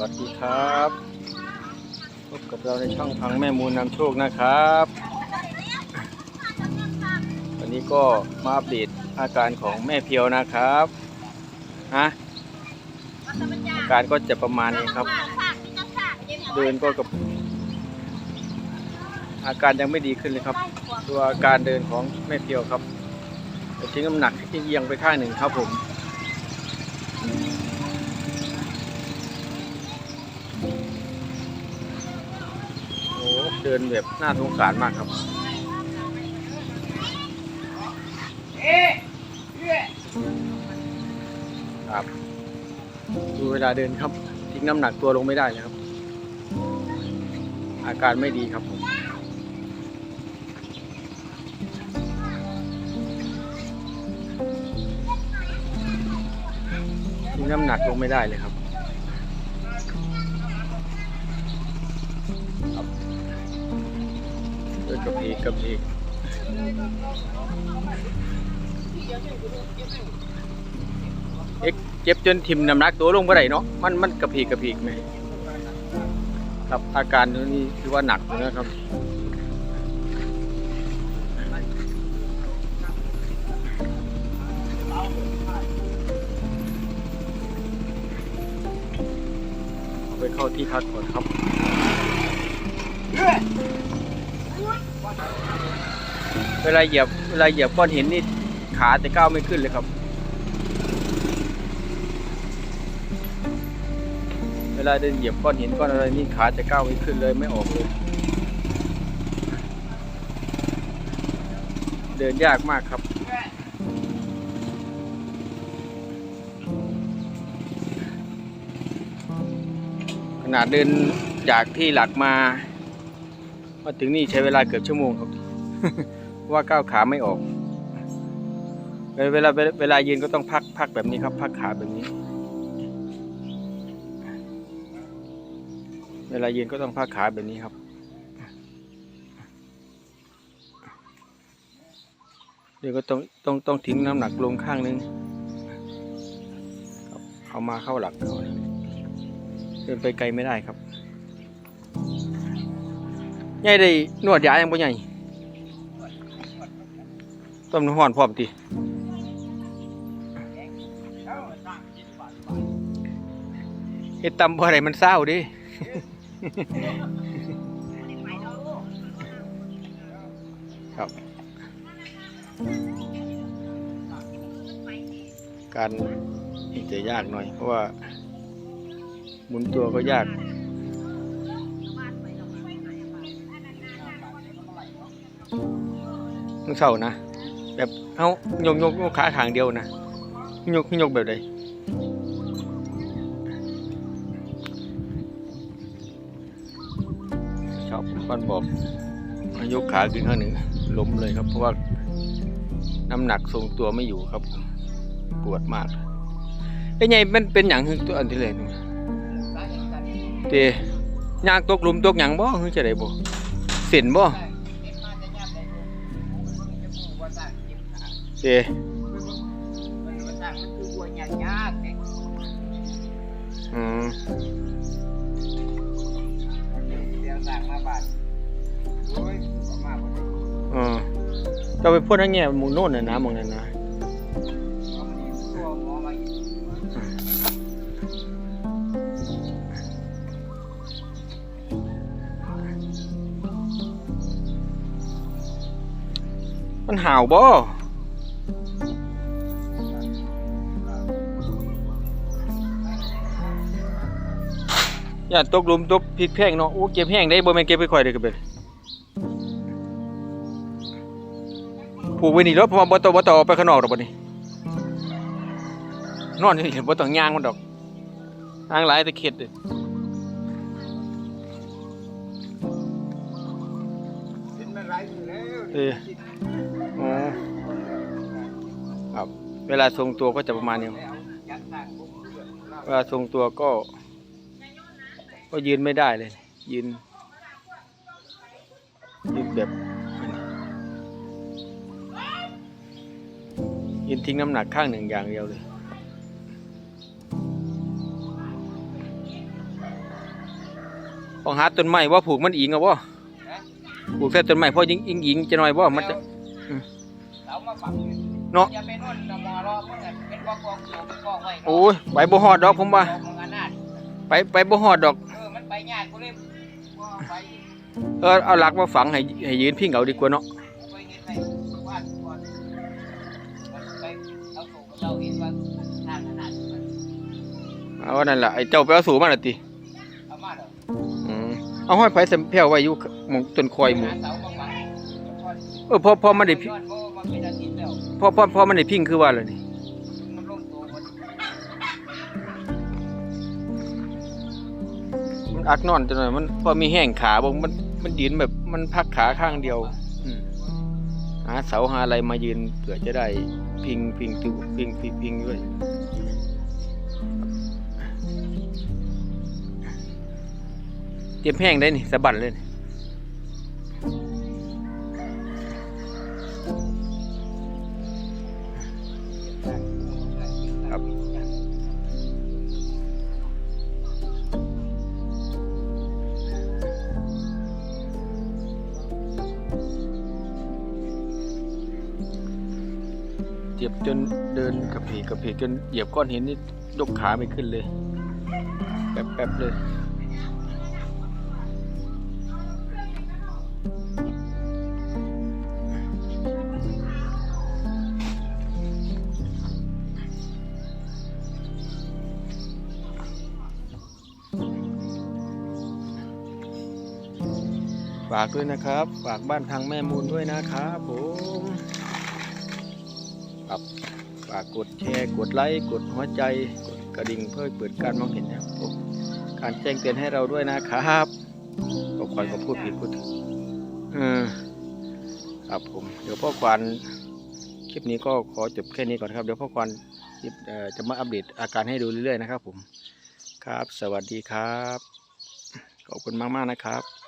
วัสดีครับ พบกับเราในช่องพังแม่มูลนำโชคนะครับ วันนี้ก็มาอัปเดตอาการของแม่เพียวนะครับฮะอาการก็จะประมาณนี้ครับ เดินก็กับ อาการยังไม่ดีขึ้นเลยครับ ตัวอาการเดินของแม่เพียวครับจะทิ้งน้ำหนักที่เอียงไปข้างหนึ่งครับผม ดินแบบน่าสงสารมากครับครับดูเวลาเดินครับทิ้งน้ำหนักตัวลงไม่ได้เลยครับ อาการไม่ดีครับผมทิ้งน้ำหนักลงไม่ได้เลยครับ กับเพกกับเพกเอ็กเจ็บจนทิมน้ำหนักตัวลงไปไหนเนาะมันมันกระเพกกระเพกไหมครับอาการนี้ถือว่าหนักนะครับไปเข้าที่พักก่อนครับ เวลาเหยียบเวลาเหยียบก้อนหินนี่ขาจะก้าวไม่ขึ้นเลยครับ เวลาเดินเหยียบก้อนหินก้อนอะไรนี่ขาจะก้าวไม่ขึ้นเลยไม่ออกเลย เดินยากมากครับขนาดเดินจากที่หลักมา มาถึงนี่ใช้เวลาเกือบชั่วโมงครับเพราะว่าก้าวขาไม่ออกเวลาเวลาเวลายืนก็ต้องพักพักแบบนี้ครับ พักขาแบบนี้ เวลายืนก็ต้องพักขาแบบนี้ครับเดี๋ยวก็ต้องต้องต้องทิ้งน้ำหนักลงข้างนึงครับเอามาเข้าหลักเขาเดินไปไกลไม่ได้ครับ ใหญ่ได้นวดยายังบ่ใหญ่ต้มน้ำห้อนพร้อมติเฮ็ดตำบ่ได้มันเศร้าเดิครับ การนี่จะยากหน่อย เพราะว่าหมุนตัวก็ยาก มึงเศร้านะ แบบเอายกยกยกขาขางเดียวนะยกยกแบบใดครับบ้านบอกให้ยกขาขึ้นข้างหนึ่งล้มเลยครับ เพราะว่าน้ำหนักทรงตัวไม่อยู่ครับปวดมากไอ้ไงมันเป็นอย่างคือตัวอันที่เลยนี่เตะยางตกหลุมตกหยังบ่คือจะได้บ่เส้นบ่ เตะอืมอืมก็ไปพูดนั่นไงหมูโน่นน่ะนะหมองนั้นนะมันห่าวบ่ อย่าตกหลุมตกพริกแพงเนาะโอ้เก็บแห้งได้บ่แม่นเก็บไปค่อยได้ก็เป็นผูกไว้นี่รถเพระว่าบ่ต้อบ่ต้อไปข้างนอกดอกบัดนี้นอนอยู่นี่บ่ต้องย่างมันดอกยางหลายต่เข็ดเด้อเอออ๋อครับเวลาทรงตัวก็จะประมาณนี้เวลาทรงตัวก็ ก็ยืนไม่ได้เลย ยืนยืนแบบยืนทิ้งน้ำหนักข้างหนึ่งอย่างเดียวเลยต้องหาต้นไม้ว่าผูกมันอิงเอาบ่ผูกแค่ต้นไม้พอยิงอิงอิงจะหน่อยบ่มันจะอืมเสามาฝังเนาะอย่าไปนู่นนะมอรอมึงอะเป็นกองกองอยู่เป็นกองไว้โอ้ยไปบ่ฮอดดอกผมว่ากองมึงอนาถไปไปบ่ฮอดดอกเออมัน ไปยากกูเลยบ่ไปเออเอาหลักมาฝังให้ให้ยืนพิงเอาดีกว่าเนาะไปเฮ็ดให้วาดก่อนมันไปเอาสูงเราเห็นว่าทางขนาดมันเอานั่นล่ะไอ้เจ้าไปเอาสูมาล่ะติเอามาเด้ออืมเอาห้อยไผสำแผ่วไว้อยู่หมองต้นคอยหมู่หาเสามาฝังเออพอพอมันได้พินอนบ่มาเป็นอาทิตย์แล้วพอพอพอมันได้พิงคือว่าแล้วนี่มัน มันอักนอนจังหน่อยมันพอมีแห้งขาบ่มันมันยืนแบบมันพักขาข้างเดียวอืมหาเสาหาอะไรมายืนเผื่อจะได้พิงพิงติวพิงพิงพิงด้วยเตรียมแห้งได้นี่สะบัดเลยนี่ครับ เจ็บจนเดินกระเพกกระเพกจนเหยียบก้อนหินนี่ยกขาไม่ขึ้นเลย แป๊บๆเลยฝากด้วยนะครับ ฝากบ้านทางแม่มูลด้วยนะครับผม ครับฝากกดแชร์ กดไลค์กดหัวใจกดกระดิ่งเพื่อเปิดการมองเห็นนะครับการแจ้งเตือนให้เราด้วยนะครับก็คอยก็พูดผิดพูดถูกเออครับผมเดี๋ยวพ่อควันคลิปนี้ก็ขอจบแค่นี้ก่อนครับเดี๋ยวพ่อควันจะมาอัปเดตอาการให้ดูเรื่อยๆนะครับผมครับ สวัสดีครับ ขอบคุณมากๆนะครับ